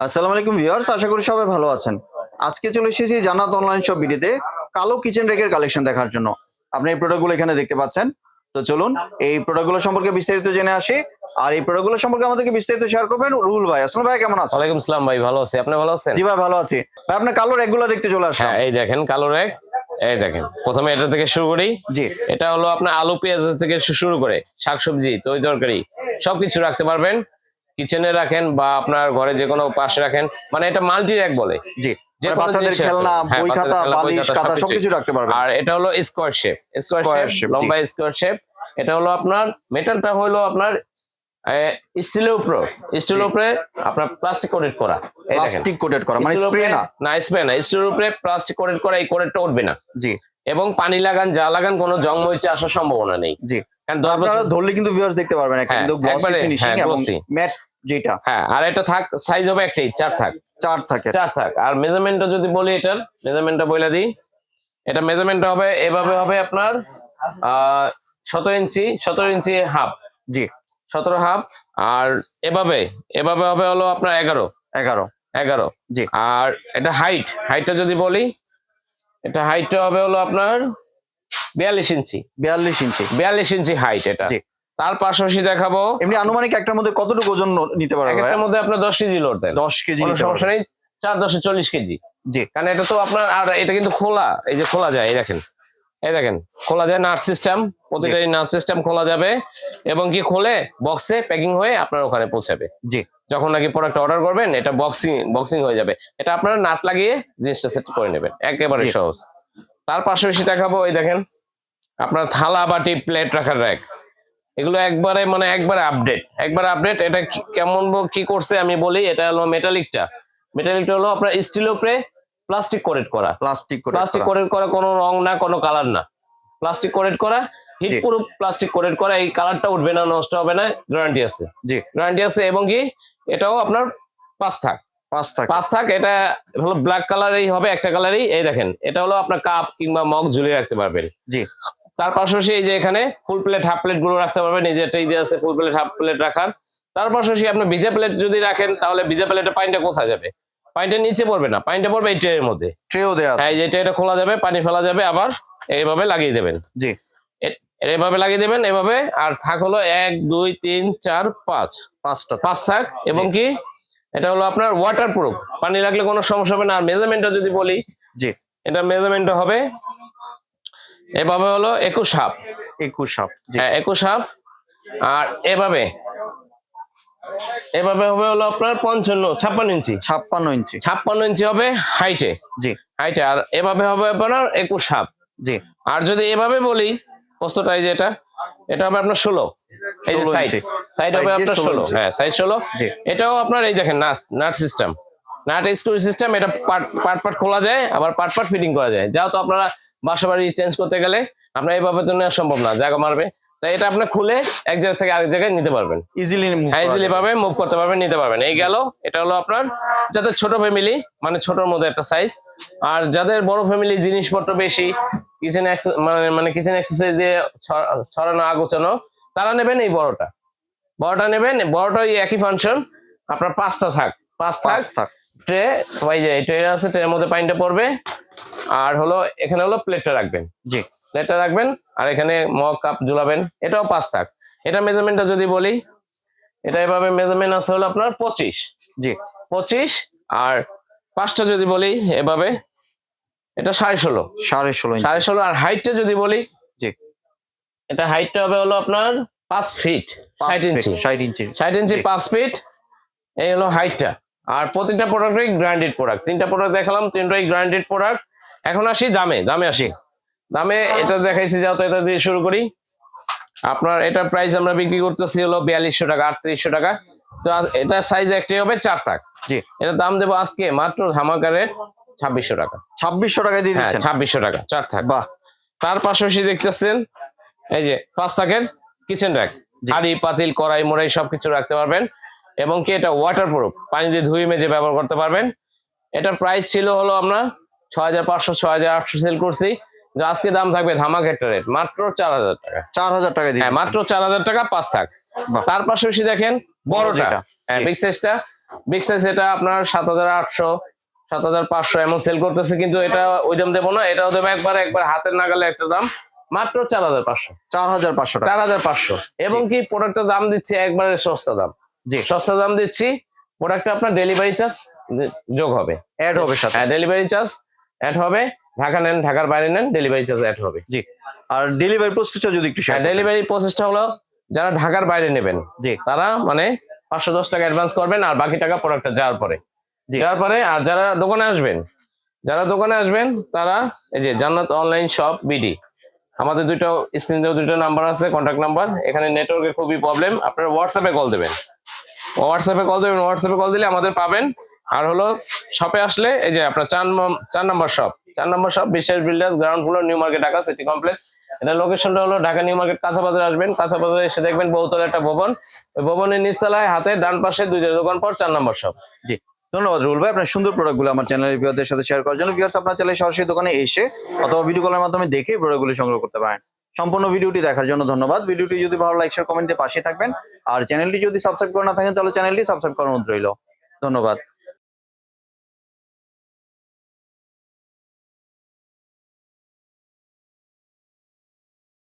আসসালামু আলাইকুম ভিউয়ার্স আশা করি সবাই ভালো আছেন। আজকে চলে এসেছি জান্নাত অনলাইন শপ ভিডিওতে কালো কিচেন রেকের কালেকশন দেখার জন্য। আপনি এই প্রোডাক্টগুলো এখানে দেখতে পাচ্ছেন। তো চলুন এই প্রোডাক্টগুলো সম্পর্কে বিস্তারিত জেনে আসি। আর এই প্রোডাক্টগুলো সম্পর্কে আমাদেরকে বিস্তারিত শেয়ার করবেন রুল ভাই। আসসালাম ভাই কেমন আছেন? ওয়ালাইকুম সালাম ভাই ভালো আছি। আপনি ভালো আছেন? জি ভাই ভালো আছি। ভাই আপনার কালো রেকগুলো দেখতে চলে আসলাম। হ্যাঁ এই দেখেন কালো রেক এই দেখেন প্রথমে এটা থেকে শুরু করি। জি। এটা হলো আপনার আলু পেঁয়াজ থেকে শুরু করে শাকসবজি তরি তরকারি সবকিছু রাখতে পারবেন। কিচেনে রাখেন বা আপনার ঘরে যে কোনো পাশে রাখেন মানে এটা মাল্টি র্যাক বলে। জি যে মানে বাচ্চাদের খেলনা হ্যাঁ, বই খাতা বালিশ খাতা সবকিছু। রাখতে পারবেন। আর এটা হলো স্কোয়ার শেপ স্কোয়ার শেপ লম্বা স্কোয়ার শেপ এটা হলো আপনার মেটালটা হলো আপনার স্টিলের উপরে। স্টিলের উপরে আপনার প্লাস্টিক কোটেড করা। প্লাস্টিক কোটেড করা মানে স্প্রে উপরে- না। না স্প্রে না। স্টিলের উপরে প্লাস্টিক কোটেড করা এই কোটেডটা উঠবে না। জি। এবং পানি লাগান যা লাগান কোনো জং মরিচে আসার সম্ভাবনা নেই। জি। আপনারা ধরলে কিন্তু ভিউয়ার্স দেখতে পারবেন একটা হ্যাঁ, কিন্তু গ্লসি ফিনিশিং হ্যাঁ, এবং ম্যাট যেটা। হ্যাঁ আর এটা থাক সাইজ হবে একটাই চার থাক। চার থাকে। চার থাক। আর মেজারমেন্টটা যদি বলি এটার মেজারমেন্টটা বলে দিই। এটা মেজারমেন্টটা হবে এভাবে হবে আপনার সতেরো ইঞ্চি সতেরো ইঞ্চি হাফ জি। সতেরো হাফ আর এভাবে এভাবে হবে হলো আপনার এগারো। এগারো। এগারো। জি। আর এটা হাইট হাইটটা যদি বলি এটা হাইটটা হবে হলো আপনার বিয়াল্লিশ ইঞ্চি। বিয়াল্লিশ ইঞ্চি। বিয়াল্লিশ ইঞ্চি হাইট এটা। তার পাশাপাশি দেখাবো এমনি আনুমানিক একটার মধ্যে কতটুকু ওজন নিতে পারবে একটার মধ্যে আপনার দশ কেজি লোড দেন। দশ কেজি সমস্যা নেই চার দশে চল্লিশ কেজি। জি। কারণ এটা তো আপনার আর এটা কিন্তু খোলা এই যে খোলা যায় এই দেখেন। এই দেখেন খোলা যায় নার্স সিস্টেম প্রতিটা নার্স সিস্টেম খোলা যাবে এবং কি খোলে? বক্সে প্যাকিং হয়ে আপনার ওখানে পৌঁছাবে। জি। যখন নাকি প্রোডাক্ট অর্ডার করবেন এটা বক্সিং বক্সিং হয়ে যাবে। এটা আপনারা নাট লাগিয়ে জিনিসটা সেট করে নেবেন। একেবারে সহজ। তার পাশাপাশি দেখাবো এই দেখেন আপনার থালা বাটি প্লেট রাখার র্যাক এগুলো একবারে মানে একবারে আপডেট একবার আপডেট এটা কেমন কি করছে আমি বলি এটা হলো মেটালিকটা মেটালিকটা হলো আপনার স্টিল উপরে প্লাস্টিক কোটেড করা। প্লাস্টিক প্লাস্টিক কোটেড করা। কোনো রং না কোনো কালার না। প্লাস্টিক কোটেড করা হিট প্রুফ প্লাস্টিক কোটেড করা এই কালারটা উঠবে না নষ্ট হবে না গ্যারান্টি আছে। জি। গ্যারান্টি আছে এবং কি এটাও আপনার পাঁচ থাক। পাঁচ থাক। পাঁচ থাক এটা হলো ব্ল্যাক কালারেই হবে একটা কালারই এই দেখেন এটা হলো আপনার কাপ কিংবা মগ ঝুলিয়ে রাখতে পারবেন। জি। তার পাশাপাশি এই যে এখানে ফুল প্লেট হাফ প্লেটগুলো রাখতে পারবেন এই যে একটা ইয়ে আছে ফুল প্লেট হাফ প্লেট রাখার। তার পাশাপাশি আপনি ভিজা প্লেট যদি রাখেন তাহলে ভিজা প্লেটের পানিটা কোথায় যাবে? পানিটা নিচে পড়বে না পানিটা পড়বে এই ট্রের মধ্যে। ট্রেও দেয়া আছে। হ্যাঁ এই যে এটা খোলা যাবে পানি ফেলা যাবে আবার এইভাবে লাগিয়ে দেবেন। জি। এ- এইভাবে লাগিয়ে দেবেন এভাবে আর থাক হলো এক দুই তিন চার পাঁচ। পাঁচটা পাঁচ থাক এবং কি? এটা হলো আপনার ওয়াটার প্রুফ পানি লাগলে কোনো সমস্যা হবে না আর মেজারমেন্টটা যদি বলি জি। এটা মেজারমেন্টটা হবে এভাবে হলো একুশ হাফ। একুশ হাফ হ্যাঁ একুশ হাফ। আর এভাবে এভাবে হবে হলো আপনার পঞ্চান্ন ছাপ্পান্ন ইঞ্চি। ছাপ্পান্ন ইঞ্চি। ছাপ্পান্ন ইঞ্চি হবে হাইটে। জি। হাইটে আর এভাবে হবে আপনার একুশ হাফ। জি। আর যদি এভাবে বলি এই যে এটা এটা হবে আপনার ষোলো। এই যে 16 সাইড সাইড হবে আপনার ষোলো হ্যাঁ সাইড ষোলো। এটাও আপনার এই দেখেন nut nut system nut screw system এটা পার্ট পার্ট পার্ট খোলা যায় আবার পার্ট পার্ট ফিটিং করা যায়। যাও তো আপনারা বাসা বাড়ি চেঞ্জ করতে গেলে আপনার এইভাবে তো নেওয়া সম্ভব না জায়গা মারবে। তাই এটা আপনি খুলে এক জায়গা থেকে আরেক জায়গায় নিতে পারবেন। ইজিলি ইজিলি ভাবে মুভ করতে পারবেন নিতে পারবেন। এই গেল এটা হলো আপনার যাদের ছোট ফ্যামিলি মানে ছোটর মধ্যে একটা সাইজ আর যাদের বড় ফ্যামিলি জিনিসপত্র বেশি কিচেন মানে মানে কিচেন এক্সারসাইজ দিয়ে ছড়ানো আগোছানো তারা নেবেন এই বড়টা। বড়টা নেবেন বড়টা ওই একই ফাংশন আপনার পাঁচটা থাক পাঁচ থাক। ট্রে ওই যে ট্রে আছে ট্রের মধ্যে পানিটা পড়বে। আর হলো এখানে হলো প্লেটটা রাখবেন। জি। প্লেটটা রাখবেন আর এখানে মগ কাপ ঝুলাবেন এটাও পাঁচ থাক। এটা মেজারমেন্টটা যদি বলি এটা এভাবে মেজারমেন্ট আছে হলো আপনার পঁচিশ। জি। পঁচিশ আর পাঁচটা যদি বলি এভাবে এটা সাড়ে ষোলো। সাড়ে ষোলো সাড়ে ষোলো আর হাইটটা যদি বলি জি। এটা হাইটটা হবে হলো আপনার পাঁচ ফিট ষাট ইঞ্চি। ষাট ইঞ্চি। ষাট ইঞ্চি পাঁচ ফিট এই হলো হাইটটা আর প্রতিটা প্রোডাক্টই গ্রান্ডেড প্রোডাক্ট তিনটা প্রোডাক্ট দেখালাম তিনটাই গ্রান্ডেড প্রোডাক্ট এখন আসি দামে দামে আসি। দামে এটা দেখাইছি যাও তো এটা দিয়ে শুরু করি। আপনার এটা প্রাইস আমরা বিক্রি করতেছি হলো বিয়াল্লিশশো টাকা আটত্রিশশো টাকা। তো এটা সাইজ একটাই হবে চার থাক। জি। এটা দাম দেবো আজকে মাত্র ধামাকা রেট ছাব্বিশশো টাকা। ছাব্বিশশো টাকায় দিয়ে হ্যাঁ দিচ্ছেন। ছাব্বিশশো টাকা চার থাক। বাহ। তার পাশাপাশি দেখতেছেন এই যে পাঁচ থাকের কিচেন র্যাক জি। হাড়ি পাতিল কড়াই মোড়াই সবকিছু রাখতে পারবেন। এবং কি এটা ওয়াটার প্রুফ পানি দিয়ে ধুয়ে মেজে ব্যবহার করতে পারবেন। এটার প্রাইস ছিল হলো আমরা ছ হাজার পাঁচশো ছ হাজার আটশো সেল করছি। আজকে দাম থাকবে ধামাক রেট মাত্র চার হাজার টাকা। চার হাজার টাকা হ্যাঁ মাত্র চার হাজার টাকা পাঁচ থাক। তার পাশাপাশি দেখেন বড়টা। হ্যাঁ। বিগ সাইজটা বিগ সাইজ এটা আপনার সাত হাজার আটশো সাত হাজার পাঁচশো এমন সেল করতেছে কিন্তু এটা ওই দাম দেবো না এটাও দেবো একবার একবার হাতের নাগালে একটা দাম। মাত্র চার হাজার পাঁচশো। চার হাজার পাঁচশো চার হাজার পাঁচশো। এবং কি প্রোডাক্টের দাম দিচ্ছি একবারে সস্তা দাম। জি। সস্তা দাম দিচ্ছি প্রোডাক্টে আপনার ডেলিভারি চার্জ যোগ হবে। অ্যাড হবে সাথে। হ্যাঁ ডেলিভারি চার্জ অ্যাড হবে। ঢাকা নেন ঢাকার বাইরে নেন ডেলিভারি চার্জ অ্যাড হবে। জি। আর ডেলিভারি প্রসেসটা যদি একটু শেয়ার ডেলিভারি প্রসেসটা হলো যারা ঢাকার বাইরে নেবেন জি। তারা মানে পাঁচশো দশ টাকা অ্যাডভান্স করবেন আর বাকি টাকা প্রোডাক্টটা যাওয়ার পরে। জি। যাওয়ার পরে আর যারা দোকানে আসবেন যারা দোকানে আসবেন তারা এই যে জান্নাত অনলাইন শপ বিডি আমাদের দুটো স্ক্রিনে দুটো নাম্বার আছে কন্ট্যাক্ট নাম্বার এখানে নেটওয়ার্কের খুবই প্রবলেম আপনারা হোয়াটসঅ্যাপে কল দেবেন। হোয়াটসঅ্যাপে কল দেবেন হোয়াটসঅ্যাপে কল দিলে আমাদের পাবেন। আর হলো শপে আসলে এই যে আপনার চার চার নম্বর শপ চার নম্বর শপ বিশেষ builders ground floor new market Dhaka city complex এটা লোকেশনটা হলো ঢাকা নিউ মার্কেট কাঁচা বাজার আসবেন। কাঁচা বাজারে এসে দেখবেন বহুতলা একটা ভবন। ওই ভবনের নিচতলায়, হাতে ডান পাশে দুইটা দোকান পর চার নম্বর শপ জি। ধন্যবাদ রুল ভাই, আপনার সুন্দর প্রোডাক্টগুলো আমার চ্যানেলের ভিউয়ারদের সাথে শেয়ার করার জন্য। ভিউয়ার্স আপনার চ্যানেলে সরাসরি দোকানে এসে অথবা ভিডিও কলের মাধ্যমে দেখে প্রোডাক্টগুলো সংগ্রহ করতে পারেন। সম্পূর্ণ ভিডিওটি দেখার জন্য ধন্যবাদ। ভিডিওটি যদি ভালো লাইক শেয়ার কমেন্টে পাশে থাকবেন। আর চ্যানেলটি যদি সাবস্ক্রাইব করে না থাকেন, তাহলে চ্যানেলটি সাবস্ক্রাইব অনুরোধ রইল। ধন্যবাদ।